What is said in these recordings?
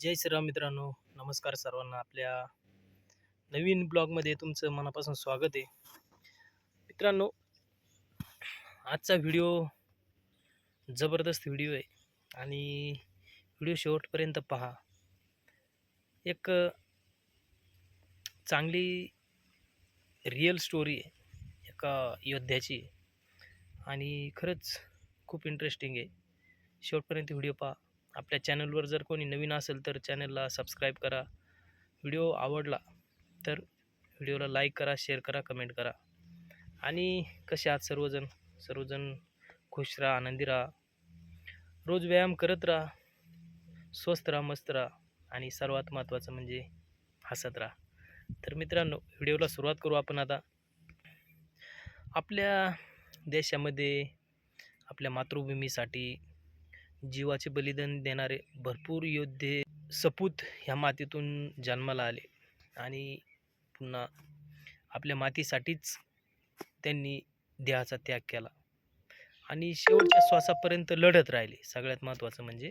जय श्रीराम मित्रांनो नमस्कार सर्वांना. आपल्या नवीन ब्लॉगमध्ये तुमचं मनापासून स्वागत आहे. मित्रांनो आजचा व्हिडिओ जबरदस्त व्हिडिओ आहे. आणि व्हिडिओ शेवटपर्यंत पहा. एक चांगली रिअल स्टोरी आहे. एका योद्ध्याची. आणि खरंच खूप इंटरेस्टिंग आहे. शेवटपर्यंत व्हिडिओ पहा. आपल्या चॅनलवर जर कोणी नवीन असेल तर चॅनलला सबस्क्राईब करा. व्हिडिओ आवडला तर व्हिडिओला लाईक करा शेअर करा कमेंट करा. आणि कसे आहात सर्वजण? सर्वजण खुश राहा आनंदी राहा. रोज व्यायाम करत राहा. स्वस्थ राहा मस्त राहा. आणि सर्वात महत्त्वाचं म्हणजे हसत राहा. तर मित्रांनो व्हिडिओला सुरुवात करू आपण आता. आपल्या देशामध्ये आपल्या मातृभूमीसाठी जीवाचे बलिदान देणारे भरपूर योद्धे सपूत ह्या मातीतून जन्माला आले. आणि पुन्हा आपल्या मातीसाठीच त्यांनी देहाचा त्याग केला. आणि शेवटच्या श्वासापर्यंत लढत राहिले. सगळ्यात महत्त्वाचं म्हणजे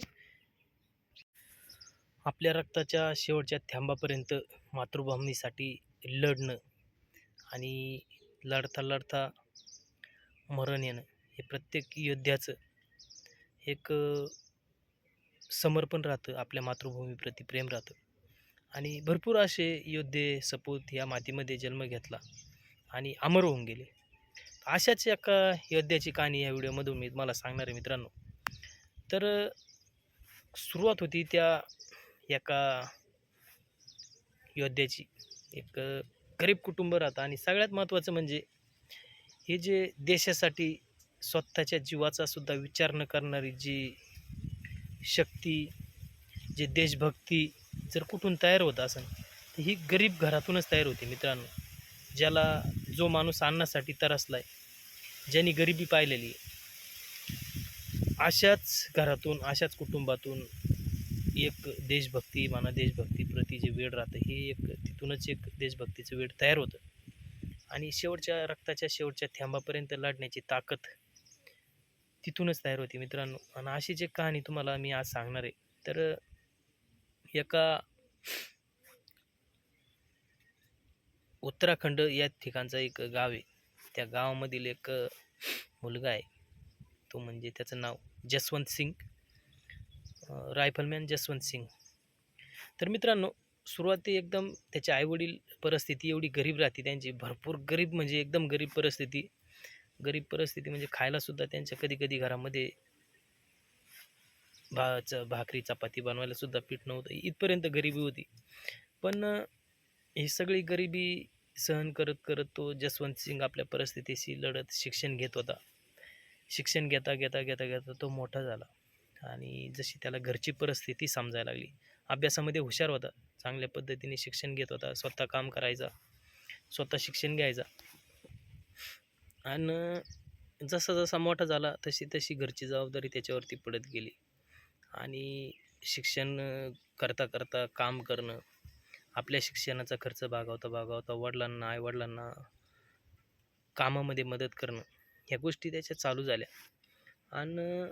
आपल्या रक्ताच्या शेवटच्या थांबापर्यंत मातृभूमीसाठी लढणं आणि लढता लढता मरण येणं हे प्रत्येक योद्ध्याचं एक समर्पण राहतं आपल्या मातृभूमीप्रती प्रेम राहतं. आणि भरपूर असे योद्धे सपूत या मातीमध्ये जन्म घेतला आणि अमर होऊन गेले. अशाच एका योद्ध्याची कहाणी या व्हिडिओमधून मी तुम्हाला सांगणार आहे मित्रांनो. तर सुरुवात होती त्या एका योद्ध्याची. एक गरीब कुटुंब राहतं आणि सगळ्यात महत्त्वाचं म्हणजे हे जे देशासाठी स्वतःच्या जीवाचा सुद्धा विचार न करणारी जी शक्ती जे देशभक्ती जर कुठून तयार होत असेल तर ही गरीब घरातूनच तयार होते मित्रांनो. ज्याला जो माणूस अन्नासाठी तरसलाय ज्यांनी गरिबी पाहिलेली अशाच घरातून अशाच कुटुंबातून एक देशभक्ती माना देशभक्तीप्रती जे वेळ राहतं हे एक तिथूनच एक देशभक्तीचं वेळ तयार होतं. आणि शेवटच्या रक्ताच्या शेवटच्या थांबापर्यंत लढण्याची ताकद तिथूनच तयार होते मित्रांनो. आणि अशीच एक कहाणी तुम्हाला मी आज सांगणार आहे तर एका उत्तराखंड या ठिकाणचं एक गाव आहे. त्या गावामधील एक मुलगा आहे. तो म्हणजे त्याचं नाव जसवंत सिंग. रायफलमॅन जसवंत सिंग. तर मित्रांनो सुरुवाती एकदम त्याचे आईवडील परिस्थिती एवढी गरीब राहते. त्यांची भरपूर गरीब म्हणजे एकदम गरीब परिस्थिती. गरीब परिस्थिती म्हणजे खायलासुद्धा त्यांच्या कधी कधी घरामध्ये भाच भाकरी चपाती बनवायला सुद्धा पीठ नव्हतं. इथपर्यंत गरिबी होती. पण ही सगळी गरिबी सहन करत करत तो जसवंत सिंग आपल्या परिस्थितीशी लढत शिक्षण घेत होता. शिक्षण घेता घेता घेता घेता तो मोठा झाला आणि जशी त्याला घरची परिस्थिती समजायला लागली. अभ्यासामध्ये हुशार होता. चांगल्या पद्धतीने शिक्षण घेत होता. स्वतः काम करायचा. स्वतः शिक्षण घ्यायचा. आणि जसा जसा मोठा झाला तशी तशी घरची जबाबदारी त्याच्यावरती पडत गेली. आणि शिक्षण करता करता काम करणं आपल्या शिक्षणाचा खर्च भागवता भागवता वडिलांना आईवडिलांना कामामध्ये मदत करणं ह्या गोष्टी त्याच्या चालू झाल्या. आणि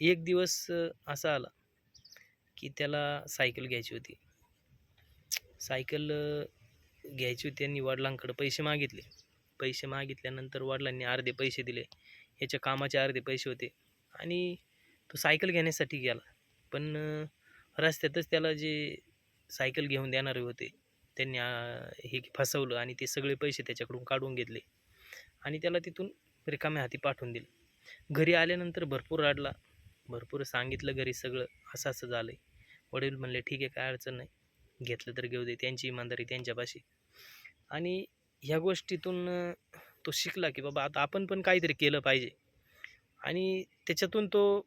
एक दिवस असा आला की त्याला सायकल घ्यायची होती. सायकल घ्यायची होती आणि वडिलांकडं पैसे मागितले. पैसे मागितल्यानंतर वडिलांनी अर्धे पैसे दिले. याच्या कामाचे अर्धे पैसे होते. आणि तो सायकल घेण्यासाठी गेला. पण रस्त्यातच त्याला जे सायकल घेऊन देणारे होते त्यांनी हे फसवलं आणि ते सगळे पैसे त्याच्याकडून काढून घेतले. आणि त्याला तिथून रिकाम्या हाती पाठवून दिले. घरी आल्यानंतर भरपूर रडला. भरपूर सांगितलं घरी सगळं असं असं झालं आहे वडील म्हणले ठीक आहे काय अडचण नाही. घेतलं तर घेऊ दे. त्यांची इमानदारी त्यांच्यापाशी. आणि ह्या गोष्टीतून तो शिकला की बाबा आता आपण पण काहीतरी केलं पाहिजे. आणि त्याच्यातून तो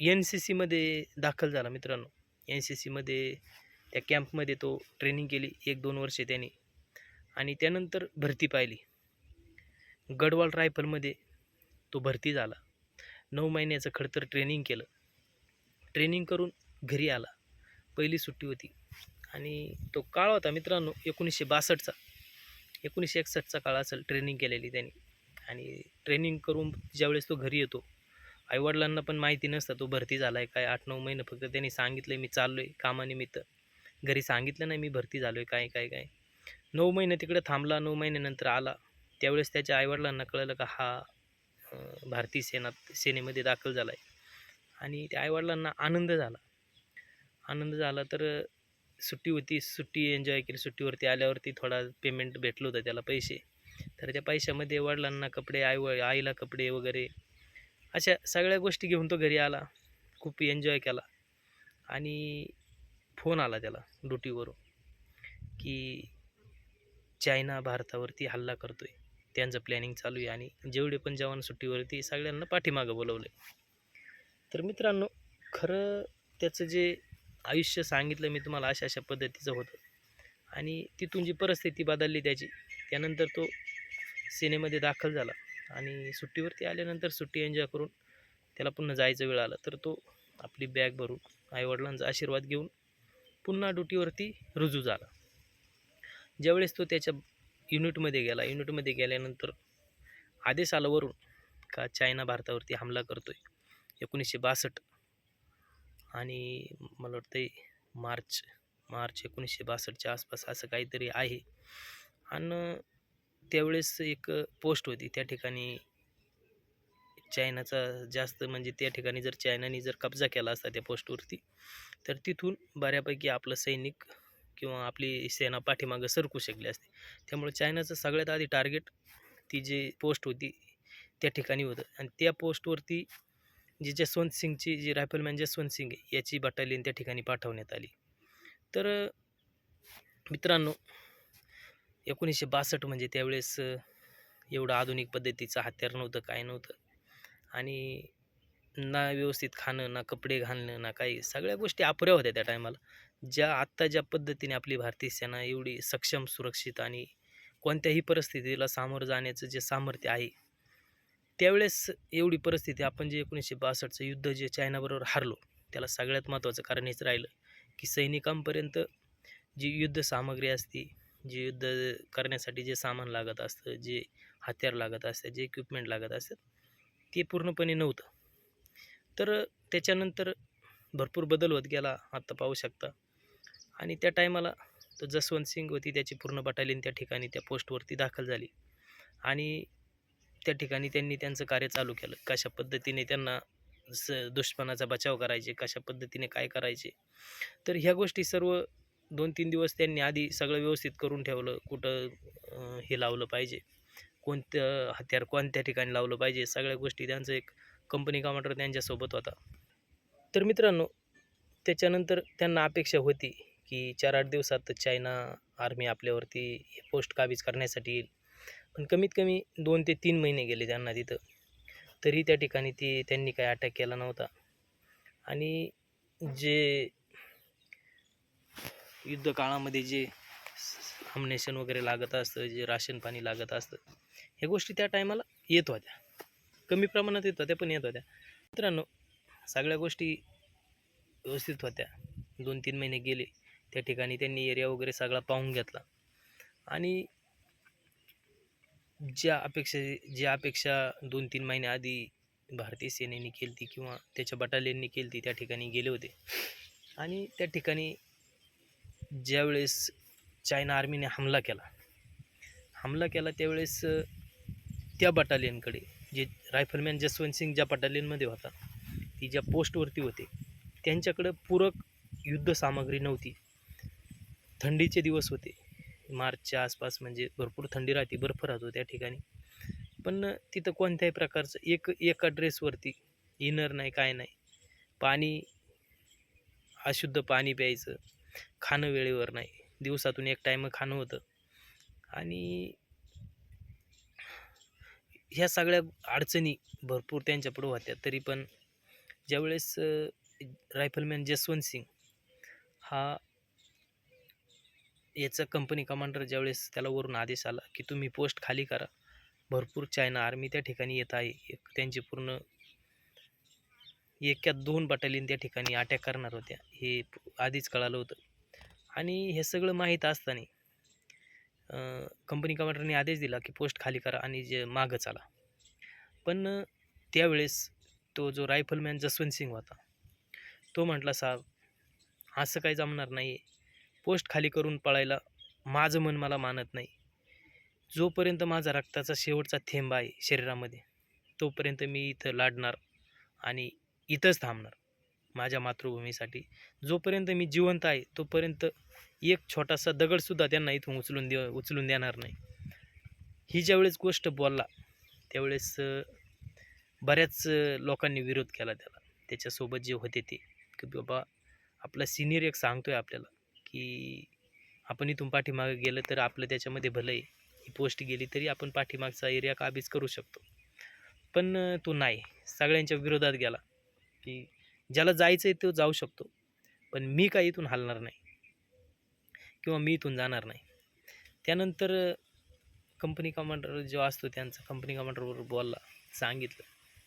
एन सी सीमध्ये दाखल झाला मित्रांनो. एन सी सीमध्ये त्या कॅम्पमध्ये तो ट्रेनिंग केली एक दोन वर्षे त्याने. आणि त्यानंतर भरती पाहिली. गडवाल रायफलमध्ये तो भरती झाला. नऊ महिन्याचं खडतर ट्रेनिंग केलं. ट्रेनिंग करून घरी आला. पहिली सुट्टी होती. आणि तो काळ होता मित्रांनो एकोणीसशे बासष्टचा. एकोणीसशे एकसष्टचा काळ असेल ट्रेनिंग केलेली त्यांनी. आणि ट्रेनिंग करून ज्यावेळेस तो घरी येतो आईवडिलांना पण माहिती नसतं तो भरती झाला आहे काय आठ नऊ महिने फक्त त्यांनी सांगितलं आहे मी चाललो आहे कामानिमित्त. घरी सांगितलं नाही मी भरती झालो आहे काय काय काय. नऊ महिने तिकडे थांबला नऊ महिन्यानंतर आला. त्यावेळेस त्याच्या आईवडिलांना कळलं का हा भारतीय सेनात सेनेमध्ये दाखल झाला आहे आणि त्या आईवडिलांना आनंद झाला. आनंद झाला तर सुट्टी होती सुट्टी एन्जॉय केली. सुट्टीवरती आल्यावरती थोडा पेमेंट भेटलं होतं त्याला पैसे. तर त्या पैशामध्ये वडिलांना कपडे आई व आईला कपडे वगैरे अशा सगळ्या गोष्टी घेऊन तो घरी आला. खूप एन्जॉय केला. आणि फोन आला त्याला ड्युटीवरून की चायना भारतावरती हल्ला करतो आहे त्यांचं प्लॅनिंग चालू आहे आणि जेवढे पण जवान सुट्टीवरती सगळ्यांना पाठीमागं बोलवलं तर मित्रांनो खरं त्याचं जे आयुष्य सांगितलं मी तुम्हाला अशा अशा पद्धतीचं होतं. आणि तिथून जी परिस्थिती बदलली त्याची त्यानंतर तो सिनेमध्ये दाखल झाला. आणि सुट्टीवरती आल्यानंतर सुट्टी एन्जॉय करून त्याला पुन्हा जायचं वेळ आला. तर तो आपली बॅग भरून आईवडिलांचा आशीर्वाद घेऊन पुन्हा ड्युटीवरती रुजू झाला. ज्यावेळेस तो त्याच्या युनिटमध्ये गेला युनिटमध्ये गेल्यानंतर आदेश आला वरून का चायना भारतावरती हमला करतो आहे एकोणीसशे बासष्ट आणि मला वाटतं मार्च मार्च एकोणीसशे बासष्टच्या आसपास असं काहीतरी आहे. आणि त्यावेळेस एक पोस्ट होती त्या ठिकाणी चायनाचा जास्त म्हणजे त्या ठिकाणी जर चायनाने जर कब्जा केला असता त्या पोस्टवरती तर तिथून बऱ्यापैकी आपलं सैनिक किंवा आपली सेना पाठीमागं सरकू शकली असते. त्यामुळे चायनाचं सगळ्यात आधी टार्गेट ती जी पोस्ट होती त्या ठिकाणी होतं. आणि त्या पोस्टवरती जी जसवंत सिंगची जी रायफलमॅन जसवंत सिंग आहे याची बटालियन त्या ठिकाणी पाठवण्यात आली. तर मित्रांनो एकोणीसशे बासष्ट म्हणजे त्यावेळेस एवढं आधुनिक पद्धतीचं हत्यार नव्हतं काय नव्हतं. आणि ना व्यवस्थित खाणं ना कपडे घालणं ना काही सगळ्या गोष्टी अपुऱ्या होत्या त्या टायमाला. ज्या आत्ता ज्या पद्धतीने आपली भारतीय सेना एवढी सक्षम सुरक्षित आणि कोणत्याही परिस्थितीला सामोरं जाण्याचं जे सामर्थ्य आहे त्यावेळेस एवढी परिस्थिती आपण जे एकोणीसशे बासष्टचं युद्ध जे चायनाबरोबर हारलो त्याला सगळ्यात महत्त्वाचं कारण हेच राहिलं की सैनिकांपर्यंत जी युद्ध सामग्री असती जे युद्ध करण्यासाठी जे सामान लागत असतं जे हत्यार लागत असतं जे इक्विपमेंट लागत असतात ते पूर्णपणे नव्हतं. तर त्याच्यानंतर भरपूर बदल होत गेला आत्ता पाहू शकता. आणि त्या टायमाला तो जसवंत सिंग होती त्याची पूर्ण बटालियन त्या ठिकाणी त्या पोस्टवरती दाखल झाली. आणि त्या ठिकाणी त्यांनी त्यांचं कार्य चालू केलं. कशा पद्धतीने त्यांना स दुश्मनाचा बचाव करायचे कशा पद्धतीने काय करायचे. तर ह्या गोष्टी सर्व दोन तीन दिवस त्यांनी आधी सगळं व्यवस्थित करून ठेवलं कुठं हे लावलं पाहिजे. कोणतं हत्यार कोणत्या ठिकाणी लावलं पाहिजे सगळ्या गोष्टी त्यांचं एक कंपनी कमांडर त्यांच्यासोबत होता. तर मित्रांनो त्याच्यानंतर त्यांना अपेक्षा होती की चार आठ दिवसात चायना आर्मी आपल्यावरती पोस्ट काबीज करण्यासाठी येईल पण कमीत कमी दोन ते तीन महिने गेले त्यांना तिथं. तरी त्या ठिकाणी ती त्यांनी काही अटॅक केला नव्हता. आणि जे युद्ध काळामध्ये जे हमनेशन वगैरे लागत असतं जे राशन पाणी लागत असतं ह्या गोष्टी त्या टायमाला येत होत्या. कमी प्रमाणात येत होत्या पण येत होत्या. मित्रांनो सगळ्या गोष्टी व्यवस्थित होत्या. दोन तीन महिने गेले. त्या ठिकाणी त्यांनी एरिया वगैरे सगळा पाहून घेतला. आणि ज्या अपेक्षा ज्या अपेक्षा दोन तीन महिन्याआधी भारतीय सेनेने केली ती किंवा त्याच्या बटालियनने केली ती त्या ठिकाणी गेले होते. आणि त्या ठिकाणी ज्यावेळेस चायना आर्मीने हमला केला हमला केला त्यावेळेस त्या बटालियनकडे जे रायफलमॅन जसवंत सिंग ज्या बटालियनमध्ये होता ती ज्या पोस्टवरती होते त्यांच्याकडं पूरक युद्ध सामग्री नव्हती. थंडीचे दिवस होते. मार्चच्या आसपास म्हणजे भरपूर थंडी राहते बर्फ राहतो त्या ठिकाणी. पण तिथं कोणत्याही प्रकारचं एक एका ड्रेसवरती इनर नाही काय नाही. पाणी अशुद्ध पाणी प्यायचं खाणं वेळेवर नाही. दिवसातून एक टाईम खाणं होतं. आणि ह्या सगळ्या अडचणी भरपूर त्यांच्यापुढं होत्या. तरी पण ज्यावेळेस रायफलमॅन जसवंत सिंग हा याचा कंपनी कमांडर ज्यावेळेस त्याला वरून आदेश आला की तुम्ही पोस्ट खाली करा. भरपूर चायना आर्मी त्या ठिकाणी येत आहे. एक त्यांची पूर्ण एक्या दोन बटालियन त्या ठिकाणी अटॅक करणार होत्या. हे आधीच कळालं होतं. आणि हे सगळं माहीत असताना कंपनी कमांडरने आदेश दिला की पोस्ट खाली करा आणि जे मागं चाला. पण त्यावेळेस तो जो रायफलमॅन जसवंत सिंग होता तो म्हटला साहेब असं काही जमणार नाही पोस्ट खाली करून पळायला माझं मन मला मानत नाही. जोपर्यंत माझा रक्ताचा शेवटचा थेंब आहे शरीरामध्ये तोपर्यंत मी इथं लाडणार आणि इथंच थांबणार. माझ्या मातृभूमीसाठी जोपर्यंत मी जिवंत आहे तोपर्यंत एक छोटासा दगडसुद्धा त्यांना इथून उचलून दे उचलून देणार नाही. ही ज्यावेळेस गोष्ट बोलला त्यावेळेस बऱ्याच लोकांनी विरोध केला त्याला. त्याच्यासोबत जे होते ते. की बाबा आपला सिनियर एक सांगतो आहे आपल्याला. की आपण इथून पाठीमागे गेलं तर आपलं त्याच्यामध्ये भलं आहे ही पोस्ट गेली तरी आपण पाठीमागचा एरिया काबीज करू शकतो. पण तो नाही. सगळ्यांच्या विरोधात गेला. की ज्याला जायचं आहे तो जाऊ शकतो. पण मी काही इथून हलणार नाही. किंवा मी इथून जाणार नाही. त्यानंतर कंपनी कमांडर जो असतो त्यांचा कंपनी कमांडरवर बोलला सांगितलं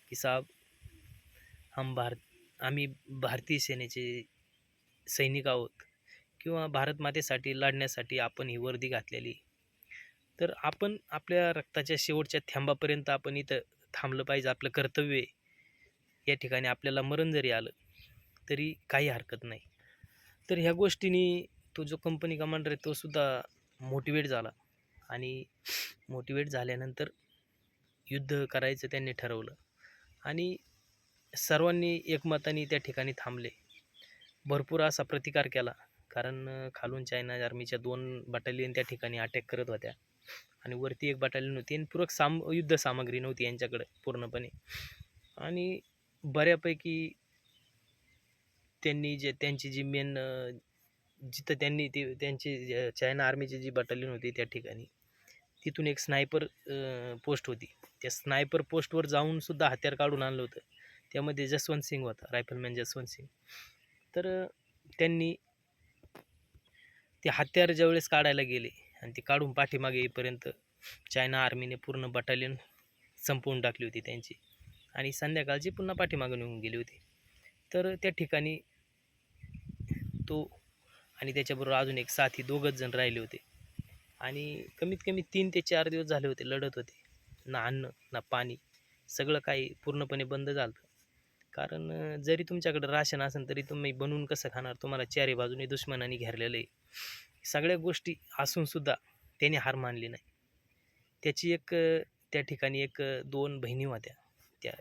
की साहेब हम भारत आम्ही भारतीय सेनेचे सैनिक आहोत. किंवा भारतमातेसाठी लढण्यासाठी आपण ही वर्दी घातलेली. तर आपण आपल्या रक्ताच्या शेवटच्या थेंबापर्यंत आपण इथं थांबलं पाहिजे. आपलं कर्तव्य आहे. या ठिकाणी आपल्याला मरण जरी आलं तरी काही हरकत नाही. तर ह्या गोष्टीने तो जो कंपनी कमांडर आहे तो सुद्धा मोटिवेट झाला. आणि मोटिवेट झाल्यानंतर युद्ध करायचं त्यांनी ठरवलं. आणि सर्वांनी एकमताने त्या ठिकाणी थांबले. भरपूर असा प्रतिकार केला. कारण खालून चायना आर्मीच्या दोन बटालियन त्या ठिकाणी अटॅक करत होत्या. आणि वरती एक बटालियन होती आणि पूरक साम युद्ध सामग्री नव्हती यांच्याकडे पूर्णपणे. आणि बऱ्यापैकी त्यांनी जे त्यांची जी मेन जिथं त्यांनी ती त्यांची चायना आर्मीची जी बटालियन होती त्या ठिकाणी तिथून एक स्नायपर पोस्ट होती. त्या स्नायपर पोस्टवर जाऊन सुद्धा हत्यार काढून आणलं होतं. त्यामध्ये जसवंत सिंग होता रायफलमॅन जसवंत सिंग. तर त्यांनी ते हत्यार ज्यावेळेस काढायला गेले आणि ते काढून पाठीमागे येईपर्यंत चायना आर्मीने पूर्ण बटालियन संपवून टाकली होती त्यांची. आणि संध्याकाळची पुन्हा पाठीमागे निघून गेली होती. तर त्या ठिकाणी तो आणि त्याच्याबरोबर अजून एक साथी दोघंच जण राहिले होते. आणि कमीत कमी तीन ते चार दिवस झाले होते लढत होते. ना अन्न ना पाणी सगळं काही पूर्णपणे बंद झालं कारण जरी तुमच्याकडे राशन असेल तरी तुम्ही बनवून कसं खाणार? तुम्हाला चारी बाजूने दुश्मनाने घेरलेलं आहे. सगळ्या गोष्टी असूनसुद्धा त्याने हार मानली नाही. त्याची एक त्या ठिकाणी एक दोन बहिणी होत्या. त्या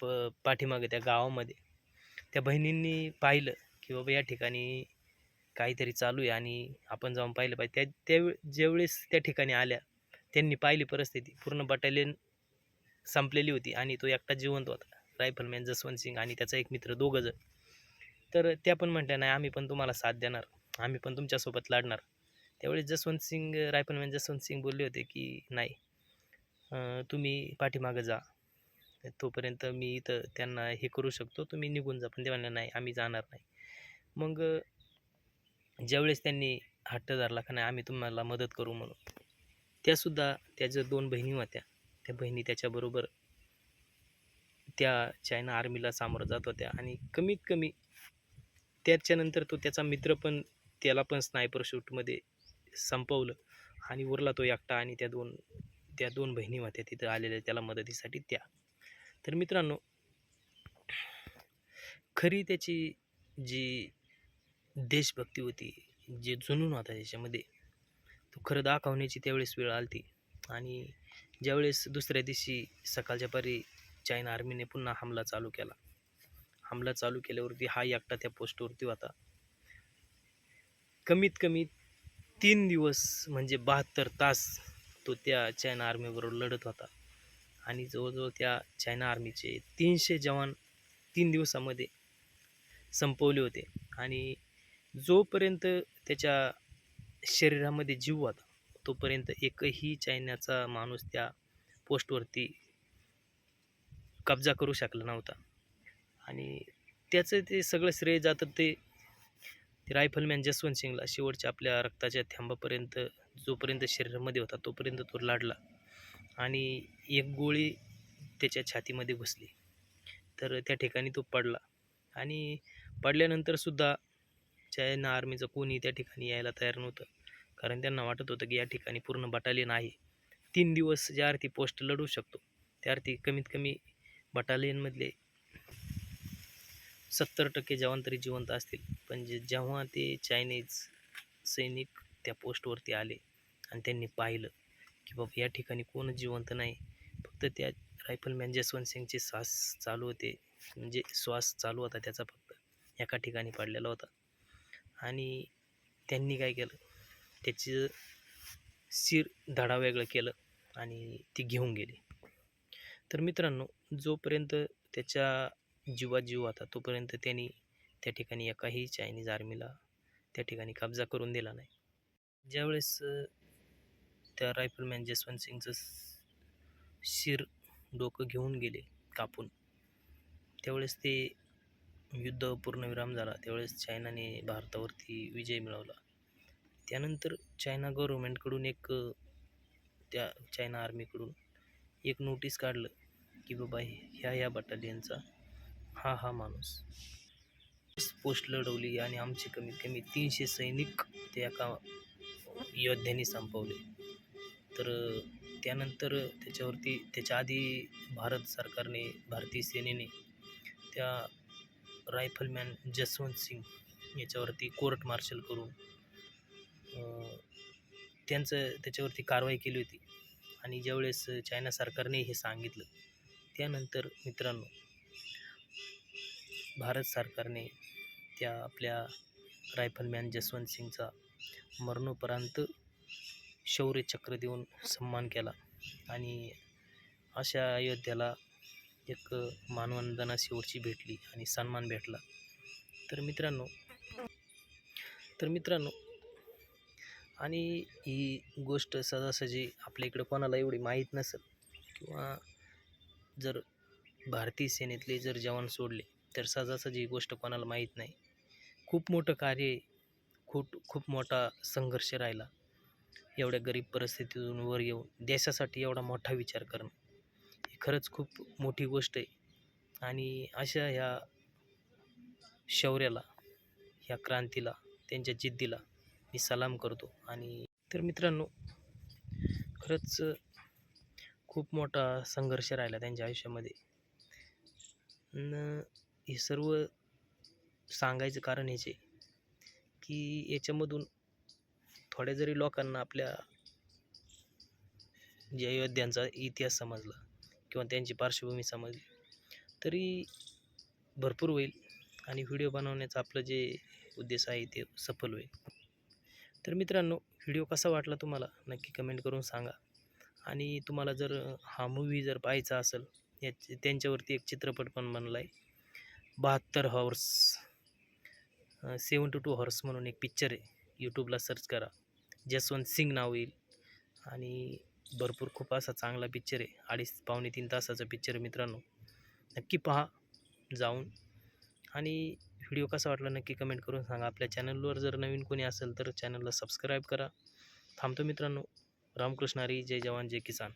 प- पाठीमागे त्या गावामध्ये. त्या बहिणींनी पाहिलं की बाबा या ठिकाणी काहीतरी चालू आहे आणि आपण जाऊन पाहिलं पाहिजे. त्या त्यावेळे ज्यावेळेस त्या ठिकाणी आल्या त्यांनी पाहिली परिस्थिती. पूर्ण बटालियन संपलेली होती आणि तो एकटा जिवंत होता. रायफलमॅन जसवंत सिंग आणि त्याचा एक मित्र दोघं जण. तर त्या पण म्हटल्या नाही आम्ही पण तुम्हाला साथ देणार. आम्ही पण तुमच्यासोबत लढणार. त्यावेळेस जसवंत सिंग रायफलमॅन जसवंत सिंग बोलले होते की नाही तुम्ही पाठीमागं जा. तोपर्यंत मी इथं त्यांना हे करू शकतो. तुम्ही निघून जा. पण ते म्हणले नाही आम्ही जाणार नाही. मग ज्यावेळेस त्यांनी हट्ट धरला का नाही आम्ही तुम्हाला मदत करू म्हणून. त्यासुद्धा त्याच्या दोन बहिणी होत्या त्या बहिणी त्याच्याबरोबर त्या चायना आर्मीला सामोरं जात होत्या. आणि कमीत कमी त्याच्यानंतर तो त्याचा मित्र पण त्याला पण स्नायपर शूटमध्ये संपवलं. आणि उरला तो एकटा आणि त्या दोन त्या दोन बहिणी होत्या तिथं आलेल्या त्याला मदतीसाठी त्या. तर मित्रांनो खरी त्याची जी देशभक्ती होती जे जुनून होता त्याच्यामध्ये तो खरं दाखवण्याची त्यावेळेस वेळ आलती. आणि ज्यावेळेस दुसऱ्या दिवशी सकाळच्या पारी चायना आर्मीने पुन्हा हमला चालू केला. हमला चालू केल्यावरती हा एकटा त्या पोस्टवरती होता. कमीत कमी तीन दिवस म्हणजे बहात्तर तास तो त्या चायना आर्मीबरोबर लढत होता. आणि जवळजवळ त्या चायना आर्मीचे तीनशे जवान तीन दिवसामध्ये संपवले होते. आणि जोपर्यंत त्याच्या शरीरामध्ये जीव होता तोपर्यंत एकही चायनाचा माणूस त्या पोस्टवरती कब्जा करू शकला नव्हता. आणि त्याचं ते सगळं श्रेय जातं ते ते रायफलमॅन जसवंत सिंगला शेवटच्या आपल्या रक्ताच्या थेंबापर्यंत जोपर्यंत शरीरामध्ये होता तोपर्यंत तो लाडला आणि एक गोळी त्याच्या छातीमध्ये घुसली. तर त्या ठिकाणी तो पडला आणि पडल्यानंतरसुद्धा चायना आर्मीचं कोणी त्या ठिकाणी यायला तयार नव्हतं. कारण त्यांना वाटत होतं की या ठिकाणी पूर्ण बटालियन आहे. तीन दिवस ज्या अर्थी पोस्ट लढू शकतो त्या अर्थी कमीत कमी बटालियनमधले सत्तर टक्के जवान तरी जिवंत असतील. पण जे जेव्हा ते चायनीज सैनिक त्या पोस्टवरती आले आणि त्यांनी पाहिलं की बाबा या ठिकाणी कोण जिवंत नाही. फक्त त्या रायफलमॅन जसवंत सिंगचे श्वास चालू होते. म्हणजे श्वास चालू होता त्याचा फक्त. एका ठिकाणी पडलेला होता. आणि त्यांनी काय केलं? त्याचं शिर धडा वेगळं केलं आणि ती घेऊन गेली. तर मित्रांनो जोपर्यंत त्याच्या जीवात जीव होता तोपर्यंत त्यांनी त्या ठिकाणी एकाही चायनीज आर्मीला त्या ठिकाणी कब्जा करून दिला नाही. ज्यावेळेस त्या रायफलमॅन जसवंत सिंगचं शिर डोकं घेऊन गेले कापून त्यावेळेस ते युद्ध पूर्णविराम झाला. त्यावेळेस चायनाने भारतावरती विजय मिळवला. त्यानंतर चायना गव्हर्मेंटकडून एक त्या चायना आर्मीकडून एक नोटीस काढलं की बाबा ह्या ह्या बटालियनचा हा हा माणूस. पोस्ट लढवली आणि आमचे कमीत कमी तीनशे सैनिक ते एका योद्ध्याने संपवले. तर त्यानंतर त्याच्यावरती त्याच्या आधी भारत सरकारने भारतीय सेनेने त्या रायफलमॅन जसवंत सिंग याच्यावरती कोर्ट मार्शल करून त्यांचं त्याच्यावरती कारवाई केली होती. आणि ज्यावेळेस चायना सरकारने हे सांगितलं त्यानंतर मित्रांनो भारत सरकारने त्या आपल्या रायफलमॅन जसवंत सिंगचा मरणोपरांत शौर्यचक्र देऊन सन्मान केला. आणि अशा अयोध्याला एक मानवंदना शेवटची भेटली आणि सन्मान भेटला. तर मित्रांनो तर मित्रांनो आणि ही गोष्ट सहजासहजी आपल्या इकडं कोणाला एवढी माहीत नसेल किंवा जर भारतीय सेनेतले जर जवान सोडले तर सहजासहजी ही गोष्ट कोणाला माहीत नाही. खूप मोठं कार्य खूप खूप मोठा संघर्ष राहिला. एवढ्या गरीब परिस्थितीतून वर येऊन देशासाठी एवढा मोठा विचार करणं ही खरंच खूप मोठी गोष्ट आहे. आणि अशा ह्या शौर्याला ह्या क्रांतीला त्यांच्या जिद्दीला मी सलाम करतो. आणि तर मित्रांनो खरंच खूप मोठा संघर्ष राहिला त्यांच्या आयुष्यामध्ये. न हे सर्व सांगायचं कारण हेच आहे की याच्यामधून थोड्या जरी लोकांना आपल्या ज्या योद्ध्यांचा इतिहास समजला किंवा त्यांची पार्श्वभूमी समजली तरी भरपूर होईल आणि व्हिडिओ बनवण्याचं आपलं जे उद्देश आहे ते सफल होईल. तर मित्रांनो व्हिडिओ कसा वाटला तुम्हाला? नक्की कमेंट करून सांगा. आणि तुम्हाला जर हा मूवी जर पाहायचा असेल या त्यांच्यावरती एक चित्रपट पण बनला आहे बहात्तर horse seven two two horse म्हणून एक पिक्चर आहे. यूट्यूबला सर्च करा. जसवंत सिंग नाव येईल. आणि भरपूर खूप असा चांगला पिक्चर आहे. अडीच पावणे तीन तासाचा पिक्चर मित्रांनो. नक्की पहा. जाऊन. आणि व्हिडिओ कसा वाटला नक्की कमेंट करून सांगा. आपल्या चॅनलवर जर नवीन कोणी असेल तर चॅनलला सबस्क्राईब करा. थांबतो मित्रांनो. रामकृष्ण हरी. जय जवान. जय किसान.